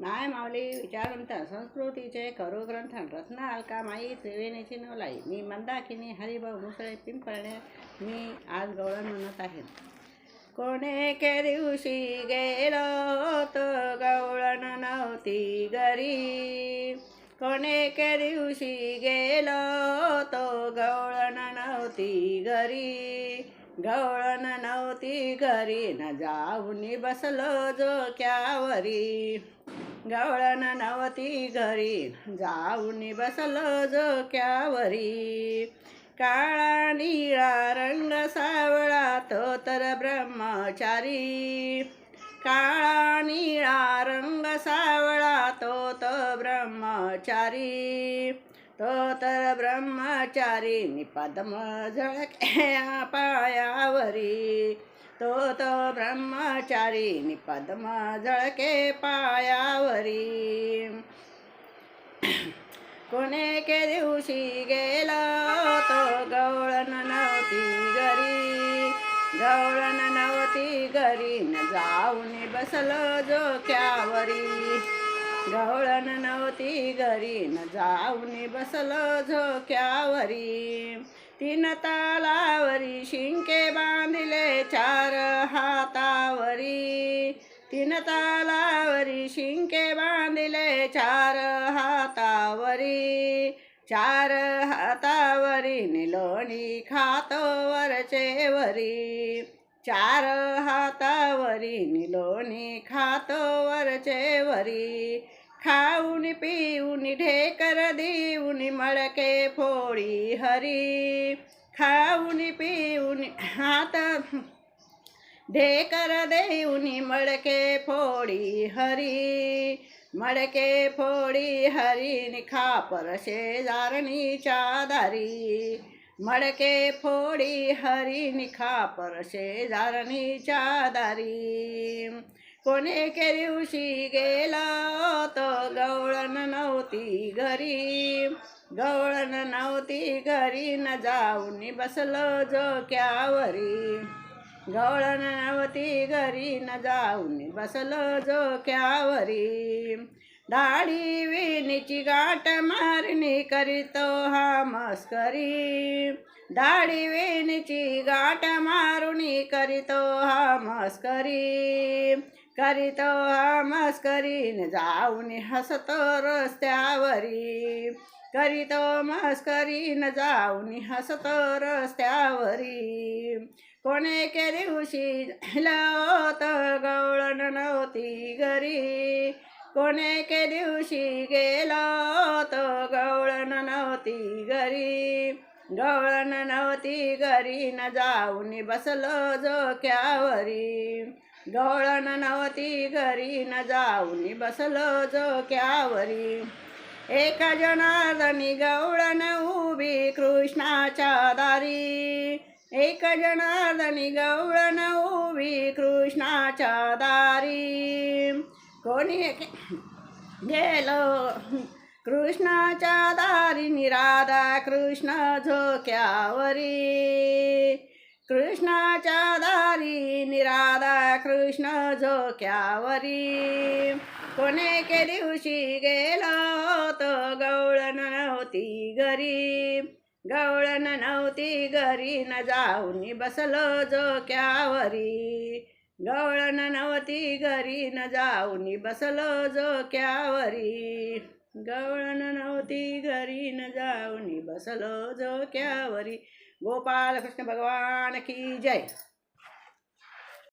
माय माऊली विचारवंत संस्कृतीचे करू ग्रंथ रत्न अलका माई त्रिवेणीची नवलाई. मी मंदाकिनी हरिभाऊ मुसळे पिंपळणे मी आज गवळण म्हणत आहे. कोणे के दिवशी गेलो तो गवळण नव्हती घरी. कोणे के दिवशी गेलो तो गवळण नव्हती घरी. गवळण नव्हती घरी न जाऊन बसलो जोक्यावरी. गवळण नवती घरी. जाऊन बसलो जोक्यावरी काळा निळा रंग सावळा तो तर ब्रह्मचारी. काळा निळा रंग सावळा तो तर ब्रह्मचारी. तो तर ब्रह्मचारी. निपद्म झळक्या पायावरी. तो तो ब्रह्मचारी निपद्म झळके पायावरी. कोणे के दिवशी गेला तो गवळण नव्हती घरी. गवळण नव्हती घरी न जाऊन बसलो झोक्यावरी. गवळण नव्हती घरी न जाऊन बसलो झोक्यावरी. तीन तालावरी शिंके बांधिले चार हातावरी तीन तालावरी शिंके बांधिले चार हातावरी चार हातावरी निलोणी खातो वरचे वरी चार हातावरी निलोणी खातो ખાઉની, પીઉની, ઢેકર, દેઉની, મળકે ફોડી હરી. ખાઉની, પીઉની હાથ ઢેકર, દેઉની, મળકે ફોડી હરી. મળકે ફોડી હરીની ખાપર છે જારની ચાદરી. મળકે ફોડી હરીની ખાપર છે જારની ચાદરી. कोणे के दिवशी गेला तो गवळण नव्हती घरी. गवळण नव्हती घरी न जाऊन बसलो जोक्यावरी गवळण नव्हती घरी न जाऊन बसलो जोक्यावरी दाढी विणीची गाठ मारणी करीतो हा मस्करी. दाढी विणीची गाठ मारुणी करीतो हा मस्करी. करीत हा मस्करीन जाऊन हसतो रस्त्यावरी. करीत मस्करीन जाऊन हसतो रस्त्यावरी. कोणे के दिवशी होत गवळण नव्हती घरी. कोणे के दिवशी गेलो तो गवळण नव्हती घरी. गवळण नव्हती घरी न जाऊन बसलो जोक्यावरी. गवळण नवती घरी न जाऊन बसलो जोक्यावरी एका जनार्दनी गवळण उभी कृष्णाच्या दारी. एक जनार्दनी गवळण उभी कृष्णाच्या दारी. कोणी गेलो? कृष्णाच्या दारी निराधा कृष्ण झोक्यावरी. कृष्णाच्या दारी कृष्ण झोक्यावरी. कोणे के दिवशी गेलो तो गवळण नव्हती घरी. गवळण नव्हती घरी न जाऊन बसलो झोक्यावरी. गवळण नव्हती घरी न जाऊन बसलो झोक्यावरी. गवळण नव्हती घरी न जाऊन बसलो झोक्यावरी. गोपाल कृष्ण भगवान की जय.